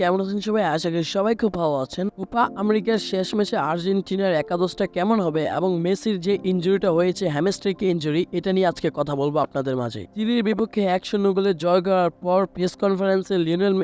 কেমন আছেন সবাই? আশা করি সবাই খুব ভালো আছেন। আমেরিকার শেষ ম্যাচে আর্জেন্টিনার একাদশটা কেমন হবে এবং মেসির যে ইনজুরিটা হয়েছে হ্যামস্ট্রিক ইনজুরি এটা নিয়ে আজকে কথা বলব আপনাদের মাঝে। চিলির বিপক্ষে এক শূন্য গোলে জয় করার পর প্রেস কনফারেন্সে লিওনেল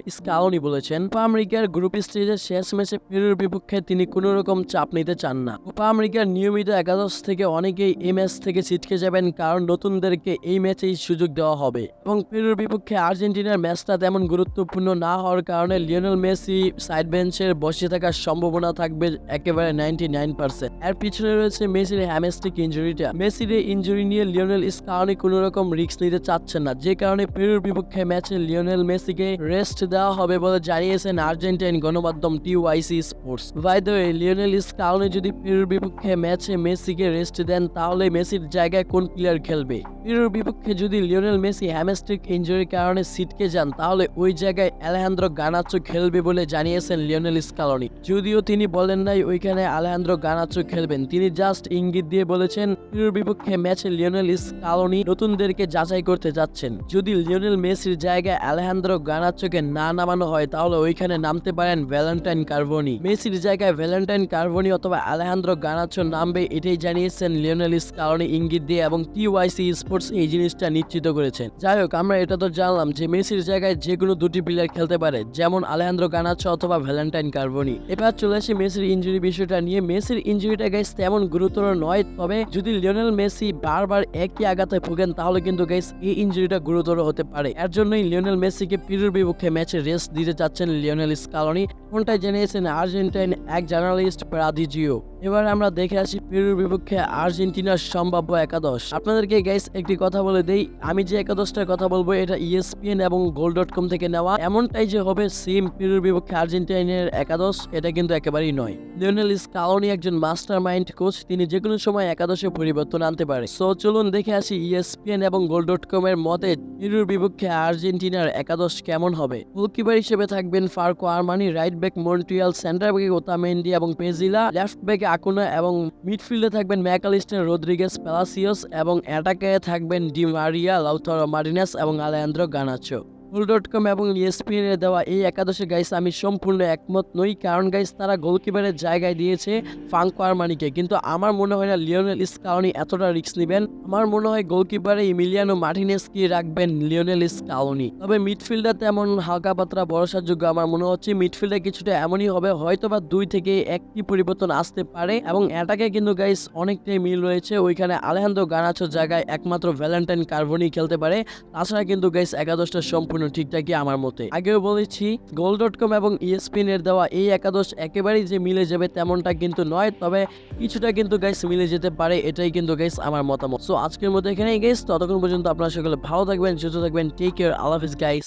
বলেছেন আমেরিকার গ্রুপ স্টেজের শেষ ম্যাচে পেরুর বিপক্ষে তিনি কোনো রকম চাপ নিতে চান না। কোপা আমেরিকার নিয়মিত একাদশ থেকে অনেকেই এই ম্যাচ থেকে ছিটকে যাবেন কারণ নতুনদেরকে এই ম্যাচেই সুযোগ দেওয়া হবে। এবং পেরুর বিপক্ষে আর্জেন্টিনার ম্যাচটা তেমন গুরুত্বপূর্ণ না হওয়ার কারণে লিওনেল মেসি সাইড বেঞ্চের বসে থাকার সম্ভাবনা থাকবে একেবারে নাইনটি নাইন পার্সেন্ট এর পিছনে রয়েছে মেসির হ্যামেস্টিক ইঞ্জুরিটা মেসির এই ইঞ্জুরি নিয়ে লিওনেল স্কাউনি কোনো রকম রিস্ক নিতে চাচ্ছেন না। যে কারণে পেরুর বিপক্ষে ম্যাচে লিওনেল মেসিকে রেস্ট দেওয়া হবে বলে জানিয়েছেন আর্জেন্টাইন গণমাধ্যম TYC Sports by the way Lionel Scaloni যদি পেরুর বিপক্ষে ম্যাচে মেসিকে রেস্ট দেন, তাহলে মেসির জায়গায় কোন প্লেয়ার খেলবে? পেরুর বিপক্ষে যদি লিওনেল মেসি হ্যামেস্ট্রিক ইঞ্জুরির কারণে সিটকে যান, তাহলে ওই জায়গায় আলেহান্দ্র গানাচো খেলবে বলে জানিয়েছেন লিওনেল স্কালনি। যদিও তিনি বলেন নাই ওইখানে আলেহান্দ্র গানাচো খেলবেন। তিনি জাস্ট ইঙ্গিত দিয়ে বলেছেন পেরুর বিপক্ষে ম্যাচে লিওনেল স্কালনি নতুনদেরকে যাচাই করতে যাচ্ছেন। যদি লিওনেল মেসির জায়গায় আলেহান্দ্র গানাচোকে না নামানো হয়, তাহলে ওইখানে নামতে পারেন ভ্যালেন্টাইন কার্বনি মেসির জায়গায় ভ্যালেন্টাইন কার্বনি অথবা আলেহান্দ্র গানাচো নামবে এটাই জানিয়েছেন লিওনেল স্কালনি ইঙ্গিত দিয়ে এবং টিওয়াইসি স্পোর্টস এই জিনিসটা নিশ্চিত করেছেন। যাই হোক, আমরা এটা তো জানলাম যে মেসির জায়গায় যে কোনো দুটি প্লেয়ার খেলতে পারে, যেমন আলেহান্দ্র গানাচো অথবা ভ্যালেন্টাইন কার্বনি এবার চলে আসি মেসির ইঞ্জুরি বিষয়টা নিয়ে। মেসির ইঞ্জুরিটা গাইস তেমন গুরুতর নয়, তবে যদি লিওনেল মেসি বারবার একই আঘাতে ভোগেন, তাহলে কিন্তু গাইস এই ইঞ্জুরিটা গুরুতর হতে পারে। এর জন্যই লিওনেল মেসিকে পিরুর বিপক্ষে ম্যাচে রেস্ট দিতে চাচ্ছেন লিওনেল স্কালনি। কোনটাই জানিয়েছেন আর্জেন্টাইন এক জার্নালিস্ট প্রাদিজিও এবার আমরা দেখে আসি পেরুর বিপক্ষে আর্জেন্টিনার সম্ভাব্য একাদশ। আপনাদেরকে গাইস একটি কথা বলে দেই, আমি যে একাদশটার কথা বলব এটা E ইএসপিএন এবং গোল ডট কম থেকে নেওয়া। এমনটাই যে হবে সেম পেরুর বিপক্ষে আর্জেন্টিনার একাদশ, এটা কিন্তু একেবারেই নয়। লিওনেল স্কাউনি একজন মাস্টার মাইন্ড কোচ, তিনি যে কোনো সময় একাদশে পরিবর্তন আনতে পারে। সো চলুন দেখে আসি E ইএসপিএন এবং গোল ডট কম এর মতে পেরুর বিপক্ষে আর্জেন্টিনার একাদশ কেমন হবে? গোলকিপার হিসেবে থাকবেন Franco Armani right back Montiel centre ব্যাকে ওতামেন্ডি এবং পেজিলা লেফট ব্যাকে আকুনা এবং মিডফিল্ডে থাকবেন ম্যাকালিস্টার রোদ্রিগেস প্যালাসিওস এবং অ্যাটাকে থাকবেন ডি মারিয়া লাউথারো মার্টিনেস এবং আলেয়ান্দ্রো গানাচো ফুল ডট কম এবং E ইএসপিএন এর দেওয়া এই একাদশে গাইস আমি সম্পূর্ণ একমত নই। কারণ গাইস তারা গোলকিপারের জায়গায় দিয়েছে ফাঙ্কো আরমানিকে কিন্তু আমার মনে হয় না লিওনেল স্কাউনি এতটা রিস্ক নেবেন। আমার মনে হয় গোলকিপারে ইমিলিয়ানো মার্টিনেসকে রাখবেন লিওনেল স্কাউনি তবে মিডফিল্ডে তেমন হালকা পাতলা ভরসাযোগ্য আমার মনে হচ্ছে মিডফিল্ডে কিছুটা এমনই হবে হয়তো বা দুই থেকে একটি পরিবর্তন আসতে পারে। এবং এটাকে কিন্তু গাইস অনেকটাই মিল রয়েছে। ওইখানে আলেহান্দ্র গানাচোর জায়গায় একমাত্র ভ্যালেন্টাইন কার্বনি খেলতে পারে। তাছাড়া কিন্তু গাইস একাদশটা সম্পূর্ণ ঠিকঠাকই আমার মতে। আগেও বলেছি গোল ডট কম এবং ইএসপিন ইএসপিএন এর দেওয়া এই একাদশ একেবারেই যে মিলে যাবে তেমনটা কিন্তু নয়, তবে কিছুটা কিন্তু গাইস মিলে যেতে পারে, এটাই কিন্তু গাইস আমার মতামত। সো আজকের মতো এখানেই গাইস ততক্ষণ পর্যন্ত আপনারা সকলে ভালো থাকবেন, সুস্থ থাকবেন টেক কেয়ার আল্লাহ হাফিজ গাইস